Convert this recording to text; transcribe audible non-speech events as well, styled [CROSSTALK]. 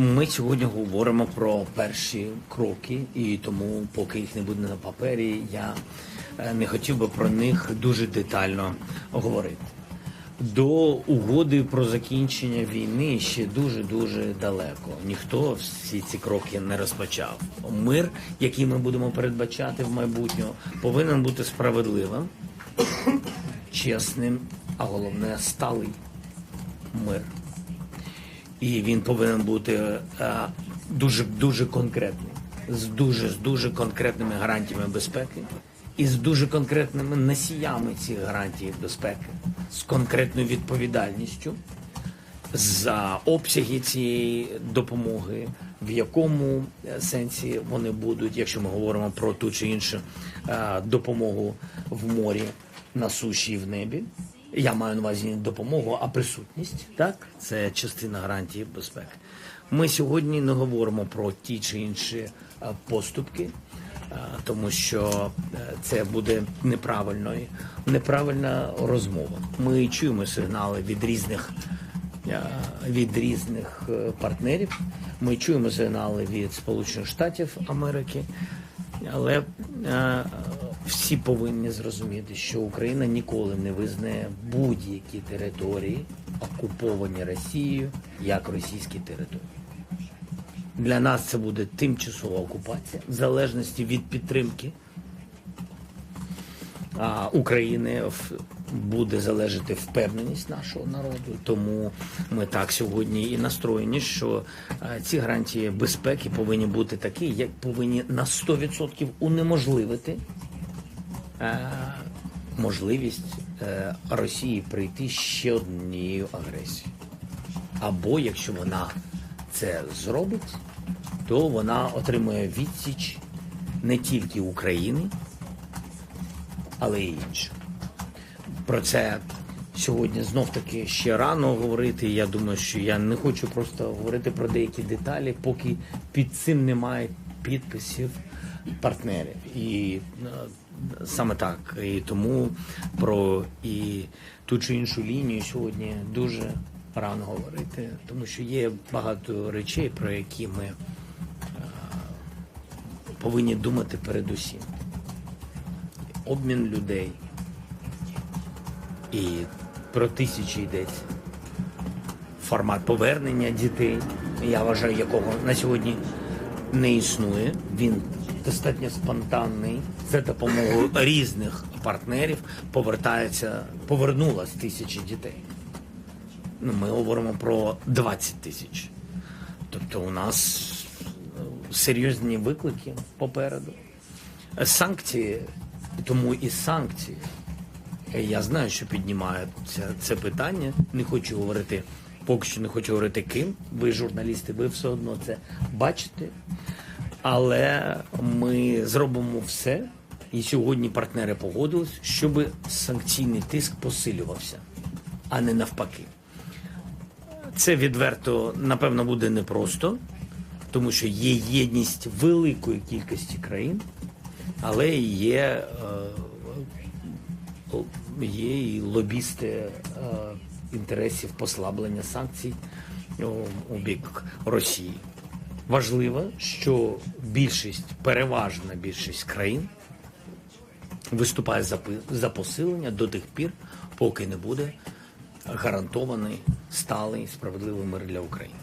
Ми сьогодні говоримо про перші кроки, і тому, поки їх не буде на папері, я е, не хотів би про них дуже детально говорити. До угоди про закінчення війни ще дуже дуже далеко. Ніхто всі ці кроки не розпочав. Мир, який ми будемо передбачати в майбутньому, повинен бути справедливим, чесним, а головне сталий мир. І він повинен бути е, дуже дуже конкретним, з дуже з дуже конкретними гарантіями безпеки і з дуже конкретними носіями цих гарантій безпеки, з конкретною відповідальністю за обсяги цієї допомоги, в якому е, сенсі вони будуть, якщо ми говоримо про ту чи іншу е, допомогу в морі, на суші і в небі. Я маю на увазі не допомогу, а присутність. Так, це частина гарантії безпеки. Ми сьогодні не говоримо про ті чи інші е, поступки, е, тому що е, це буде неправильною, неправильна розмова. Ми чуємо сигнали від різних від різних партнерів. Ми чуємо сигнали від Сполучених Штатів Америки, але всі повинні зрозуміти, що Україна ніколи не визнає будь-які території, окуповані Росією, як російські території. Для нас це буде тимчасова окупація, в залежності від підтримки а, України буде залежати впевненість нашого народу. Тому ми так сьогодні і настроєні, що ці гарантії безпеки повинні бути такі, як повинні на 100% унеможливити можливість е, Росії прийти ще однією агресією. Або якщо вона це зробить, то вона отримує відсіч не тільки України, але й інших. Про це сьогодні знов таки ще рано говорити. Я думаю, що я не хочу просто говорити про деякі деталі, поки під цим немає підписів партнерів. І е, саме так. І тому про і ту чи іншу лінію сьогодні дуже рано говорити, тому що є багато речей, про які ми е, повинні думати передусім. Обмін людей. І про тисячі йдеться. Формат повернення дітей, я вважаю, якого на сьогодні не існує. Він достатньо спонтанний. За допомогою [LAUGHS] різних партнерів повертається, повернулась тисячі дітей. Ну, ми говоримо про 20 тисяч. Тобто у нас е, серйозні виклики попереду. Санкції, тому і санкції. Я знаю, що піднімається це питання. Не хочу говорити, поки що не хочу говорити ким. Ви журналісти, ви все одно це бачите. Але ми зробимо все, і сьогодні партнери погодились, щоб санкційний тиск посилювався, а не навпаки. Це відверто, напевно, буде непросто, тому що є єдність великої кількості країн, але є, е, є і лобісти е, інтересів послаблення санкцій у, бік Росії. Важливо, що більшість, переважна більшість країн виступає за посилення до тих пір, поки не буде гарантований сталий справедливий мир для України.